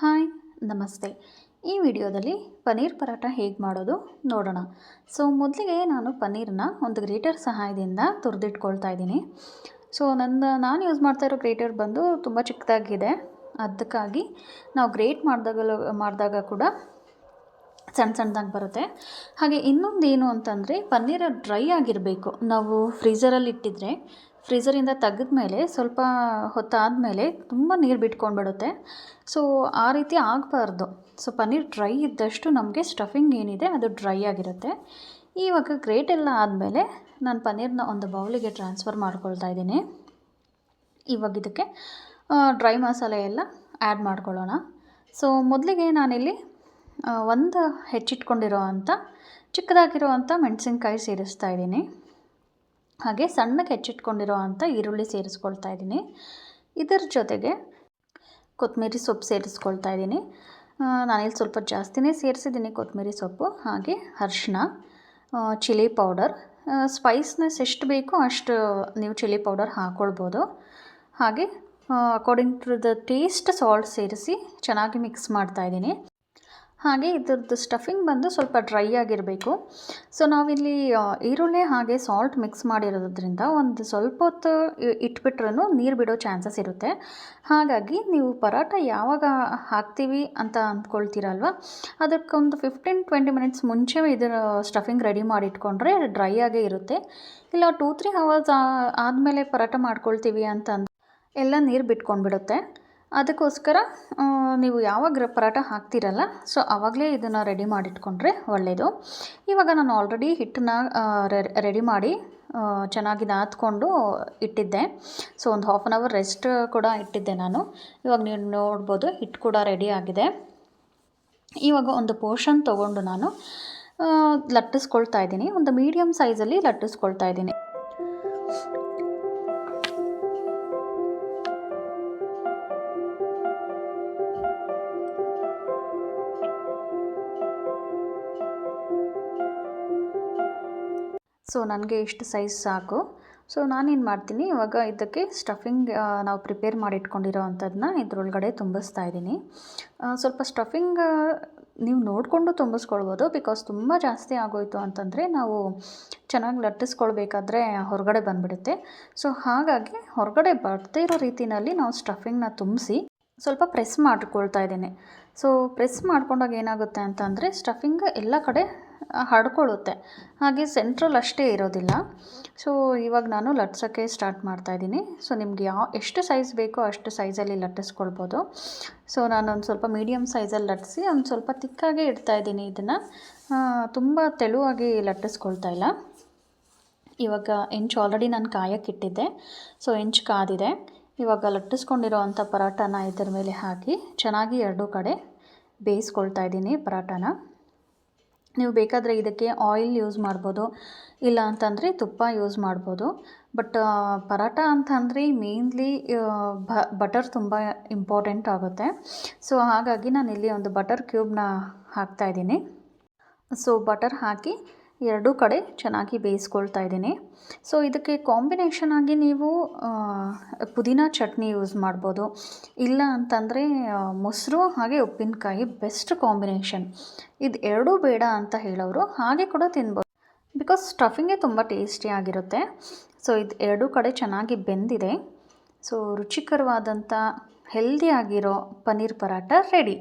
Hi, ನಮಸ್ತೆ. ಈ ವಿಡಿಯೋದಲ್ಲಿ ಪನ್ನೀರ್ ಪರಾಟ ಹೇಗೆ ಮಾಡೋದು ನೋಡೋಣ. ಸೊ, ಮೊದಲಿಗೆ ನಾನು ಪನ್ನೀರನ್ನ ಒಂದು ಗ್ರೇಟರ್ ಸಹಾಯದಿಂದ ತುರಿದಿಟ್ಕೊಳ್ತಾ ಇದ್ದೀನಿ. ಸೊ ನನ್ನ ನಾನು ಯೂಸ್ ಮಾಡ್ತಾ ಇರೋ ಗ್ರೇಟರ್ ಬಂದು ತುಂಬ ಚಿಕ್ಕದಾಗಿದೆ. ಅದಕ್ಕಾಗಿ ನಾವು ಗ್ರೇಟ್ ಮಾಡಿದಾಗಲೂ, ಮಾಡಿದಾಗ ಕೂಡ ಸಣ್ಣ ಸಣ್ಣದಾಗಿ ಬರುತ್ತೆ. ಹಾಗೆ ಇನ್ನೊಂದು ಏನು ಅಂತಂದರೆ ಪನ್ನೀರ ಡ್ರೈ ಆಗಿರಬೇಕು. ನಾವು ಫ್ರೀಝರಲ್ಲಿ ಇಟ್ಟಿದ್ರೆ ಫ್ರೀಝರಿಂದ ತೆಗೆದ್ಮೇಲೆ ಸ್ವಲ್ಪ ಹೊತ್ತಾದ ಮೇಲೆ ತುಂಬ ನೀರು ಬಿಟ್ಕೊಂಡ್ಬಿಡುತ್ತೆ. ಸೊ ಆ ರೀತಿ ಆಗಬಾರ್ದು. ಸೊ ಪನ್ನೀರ್ ಡ್ರೈ ಇದ್ದಷ್ಟು ನಮಗೆ ಸ್ಟಫಿಂಗ್ ಏನಿದೆ ಅದು ಡ್ರೈ ಆಗಿರುತ್ತೆ. ಇವಾಗ ಗ್ರೇಟ್ ಎಲ್ಲ ಆದಮೇಲೆ ನಾನು ಪನ್ನೀರ್ನ ಒಂದು ಬೌಲಿಗೆ ಟ್ರಾನ್ಸ್ಫರ್ ಮಾಡ್ಕೊಳ್ತಾ ಇದ್ದೀನಿ. ಇವಾಗ ಇದಕ್ಕೆ ಡ್ರೈ ಮಸಾಲೆ ಎಲ್ಲ ಆ್ಯಡ್ ಮಾಡ್ಕೊಳ್ಳೋಣ. ಸೊ ಮೊದಲಿಗೆ ನಾನಿಲ್ಲಿ ಒಂದು ಹೆಚ್ಚಿಟ್ಕೊಂಡಿರೋ ಅಂಥ ಚಿಕ್ಕದಾಗಿರೋ ಅಂಥ ಮೆಣಸಿನ್ಕಾಯಿ ಸೇರಿಸ್ತಾ ಇದ್ದೀನಿ. ಹಾಗೆ ಸಣ್ಣಗೆ ಹೆಚ್ಚಿಟ್ಕೊಂಡಿರೋ ಅಂಥ ಈರುಳ್ಳಿ ಸೇರಿಸ್ಕೊಳ್ತಾ ಇದ್ದೀನಿ. ಇದರ ಜೊತೆಗೆ ಕೊತ್ತಂಬರಿ ಸೊಪ್ಪು ಸೇರಿಸ್ಕೊಳ್ತಾ ಇದ್ದೀನಿ. ನಾನಿಲ್ಲಿ ಸ್ವಲ್ಪ ಜಾಸ್ತಿನೇ ಸೇರಿಸಿದ್ದೀನಿ ಕೊತ್ತಂಬರಿ ಸೊಪ್ಪು, ಹಾಗೆ ಅರ್ಶಿನ ಚಿಲ್ಲಿ ಪೌಡರ್. ಸ್ಪೈಸ್ನೆಸ್ ಎಷ್ಟು ಬೇಕೋ ಅಷ್ಟು ನೀವು ಚಿಲ್ಲಿ ಪೌಡರ್ ಹಾಕ್ಕೊಳ್ಬೋದು ಹಾಗೆ according to the taste salt ಸೇರಿಸಿ ಚೆನ್ನಾಗಿ ಮಿಕ್ಸ್ ಮಾಡ್ತಾಯಿದ್ದೀನಿ ಹಾಗೆ ಇದ್ರದ್ದು ಸ್ಟಫಿಂಗ್ ಬಂದು ಸ್ವಲ್ಪ ಡ್ರೈ ಆಗಿರಬೇಕು. ಸೊ ನಾವಿಲ್ಲಿ ಈರುಳ್ಳಿ ಹಾಗೆ ಸಾಲ್ಟ್ ಮಿಕ್ಸ್ ಮಾಡಿರೋದ್ರಿಂದ ಒಂದು ಸ್ವಲ್ಪ ಹೊತ್ತು ಇಟ್ಬಿಟ್ರೂ ನೀರು ಬಿಡೋ ಚಾನ್ಸಸ್ ಇರುತ್ತೆ. ಹಾಗಾಗಿ ನೀವು ಪರಾಟ ಯಾವಾಗ ಹಾಕ್ತೀವಿ ಅಂತ ಅಂದ್ಕೊಳ್ತೀರಲ್ವ? ಅದಕ್ಕೊಂದು ಫಿಫ್ಟೀನ್ ಟ್ವೆಂಟಿ ಮಿನಿಟ್ಸ್ ಮುಂಚೆ ಇದರ ಸ್ಟಫಿಂಗ್ ರೆಡಿ ಮಾಡಿ ಇಟ್ಕೊಂಡ್ರೆ ಡ್ರೈ ಆಗೇ ಇರುತ್ತೆ. ಇಲ್ಲ ಟೂ ತ್ರೀ ಅವರ್ಸ್ ಆದಮೇಲೆ ಪರಾಟ ಮಾಡ್ಕೊಳ್ತೀವಿ ಅಂತ ಎಲ್ಲ ನೀರು ಬಿಟ್ಕೊಂಡ್ಬಿಡುತ್ತೆ. ಅದಕ್ಕೋಸ್ಕರ ನೀವು ಯಾವಾಗ ಪರಾಟ ಹಾಕ್ತಿರಲ್ಲ, ಸೊ ಆವಾಗಲೇ ಇದನ್ನು ರೆಡಿ ಮಾಡಿಟ್ಕೊಂಡ್ರೆ ಒಳ್ಳೆಯದು ಇವಾಗ ನಾನು ಆಲ್ರೆಡಿ ಹಿಟ್ಟನ್ನ ರೆಡಿ ಮಾಡಿ ಚೆನ್ನಾಗಿ ನಾದ್ಕೊಂಡು ಇಟ್ಟಿದ್ದೆ. ಸೊ ಒಂದು ಹಾಫ್ ಆನ್ ಅವರ್ ರೆಸ್ಟ್ ಕೂಡ ಇಟ್ಟಿದ್ದೆ ನಾನು. ಇವಾಗ ನೀವು ನೋಡ್ಬೋದು ಹಿಟ್ಟು ಕೂಡ ರೆಡಿ ಆಗಿದೆ. ಇವಾಗ ಒಂದು ಪೋರ್ಷನ್ ತೊಗೊಂಡು ನಾನು ಲಟ್ಟಿಸ್ಕೊಳ್ತಾ ಇದ್ದೀನಿ. ಒಂದು ಮೀಡಿಯಮ್ ಸೈಜಲ್ಲಿ ಲಟ್ಟಿಸ್ಕೊಳ್ತಾ ಇದ್ದೀನಿ. ಸೊ ನನಗೆ ಇಷ್ಟು ಸೈಜ್ ಸಾಕು. ಸೊ ನಾನೇನು ಮಾಡ್ತೀನಿ, ಇವಾಗ ಇದಕ್ಕೆ ಸ್ಟಫಿಂಗ್ ನಾವು ಪ್ರಿಪೇರ್ ಮಾಡಿಟ್ಕೊಂಡಿರೋ ಅಂಥದ್ದನ್ನ ಇದ್ರೊಳಗಡೆ ತುಂಬಿಸ್ತಾ ಇದ್ದೀನಿ. ಸ್ವಲ್ಪ ಸ್ಟಫಿಂಗ್ ನೀವು ನೋಡಿಕೊಂಡು ತುಂಬಿಸ್ಕೊಳ್ಬೋದು. ಬಿಕಾಸ್ ತುಂಬ ಜಾಸ್ತಿ ಆಗೋಯಿತು ಅಂತಂದರೆ ನಾವು ಚೆನ್ನಾಗಿ ಲಟ್ಟಿಸ್ಕೊಳ್ಬೇಕಾದ್ರೆ ಹೊರಗಡೆ ಬಂದುಬಿಡುತ್ತೆ. ಸೊ ಹಾಗಾಗಿ ಹೊರಗಡೆ ಬರ್ತೇ ಇರೋ ರೀತಿಯಲ್ಲಿ ನಾವು ಸ್ಟಫಿಂಗ್ನ ತುಂಬಿಸಿ ಸ್ವಲ್ಪ ಪ್ರೆಸ್ ಮಾಡಿಕೊಳ್ತಾ ಇದ್ದೀನಿ. ಸೊ ಪ್ರೆಸ್ ಮಾಡ್ಕೊಂಡಾಗ ಏನಾಗುತ್ತೆ ಅಂತಂದರೆ ಸ್ಟಫಿಂಗ್ ಎಲ್ಲ ಕಡೆ ಹಾಡ್ಕೊಳ್ಳುತ್ತೆ ಹಾಗೆ ಸೆಂಟ್ರಲ್ ಅಷ್ಟೇ ಇರೋದಿಲ್ಲ. ಸೊ ಇವಾಗ ನಾನು ಲಟ್ಸೋಕ್ಕೆ ಸ್ಟಾರ್ಟ್ ಮಾಡ್ತಾಯಿದ್ದೀನಿ ಸೊ ನಿಮ್ಗೆ ಯಾವ, ಎಷ್ಟು ಸೈಜ್ ಬೇಕೋ ಅಷ್ಟು ಸೈಜಲ್ಲಿ ಲಟ್ಟಿಸ್ಕೊಳ್ಬೋದು. ಸೊ ನಾನು ಒಂದು ಸ್ವಲ್ಪ ಮೀಡಿಯಮ್ ಸೈಜಲ್ಲಿ ಲಟ್ಟಿಸಿ ಒಂದು ಸ್ವಲ್ಪ ತಿಕ್ಕಾಗೆ ಇಡ್ತಾ ಇದ್ದೀನಿ ಇದನ್ನು. ತುಂಬ ತೆಳುವಾಗಿ ಲಟ್ಟಿಸ್ಕೊಳ್ತಾ ಇಲ್ಲ. ಇವಾಗ ಹೆಂಚು ಆಲ್ರೆಡಿ ನಾನು ಕಾಯಕ್ಕಿಟ್ಟಿದ್ದೆ ಸೊ ಹೆಂಚು ಕಾದಿದೆ. ಇವಾಗ ಲಟ್ಟಿಸ್ಕೊಂಡಿರೋ ಅಂಥ ಪರಾಟನ ಇದರ ಮೇಲೆ ಹಾಕಿ, ಚೆನ್ನಾಗಿ ಎರಡೂ ಕಡೆ ಬೇಯಿಸ್ಕೊಳ್ತಾ ಇದ್ದೀನಿ ಪರಾಟನ ನೀವು ಬೇಕಾದರೆ ಇದಕ್ಕೆ ಆಯಿಲ್ ಯೂಸ್ ಮಾಡ್ಬೋದು, ಇಲ್ಲ ಅಂತಂದರೆ ತುಪ್ಪ ಯೂಸ್ ಮಾಡ್ಬೋದು. ಬಟ್ ಪರಾಟ ಅಂತಂದರೆ ಮೇನ್ಲಿ ಬಟರ್ ತುಂಬ ಇಂಪಾರ್ಟೆಂಟ್ ಆಗುತ್ತೆ. ಸೊ, ಹಾಗಾಗಿ ನಾನು ಇಲ್ಲಿ ಒಂದು ಬಟರ್ ಕ್ಯೂಬ್ನ ಹಾಕ್ತಾಯಿದ್ದೀನಿ ಸೊ, ಬಟರ್ ಹಾಕಿ ಎರಡೂ ಕಡೆ ಚೆನ್ನಾಗಿ ಬೇಯಿಸ್ಕೊಳ್ತಾ ಇದ್ದೀನಿ. ಸೊ ಇದಕ್ಕೆ ಕಾಂಬಿನೇಷನ್ ಆಗಿ ನೀವು ಪುದೀನ ಚಟ್ನಿ ಯೂಸ್ ಮಾಡ್ಬೋದು. ಇಲ್ಲ ಅಂತಂದರೆ ಮೊಸರು ಹಾಗೆ ಉಪ್ಪಿನಕಾಯಿ ಬೆಸ್ಟ್ ಕಾಂಬಿನೇಷನ್ ಇದು ಎರಡೂ ಬೇಡ ಅಂತ ಹೇಳೋರು ಹಾಗೆ ಕೂಡ ತಿನ್ಬೋದು. ಬಿಕಾಸ್ ಸ್ಟಫಿಂಗೇ ತುಂಬ ಟೇಸ್ಟಿಯಾಗಿರುತ್ತೆ ಸೊ ಇದು ಎರಡೂ ಕಡೆ ಚೆನ್ನಾಗಿ ಬೆಂದಿದೆ. ಸೊ ರುಚಿಕರವಾದಂಥ ಹೆಲ್ದಿಯಾಗಿರೋ ಪನ್ನೀರ್ ಪರಾಟ ರೆಡಿ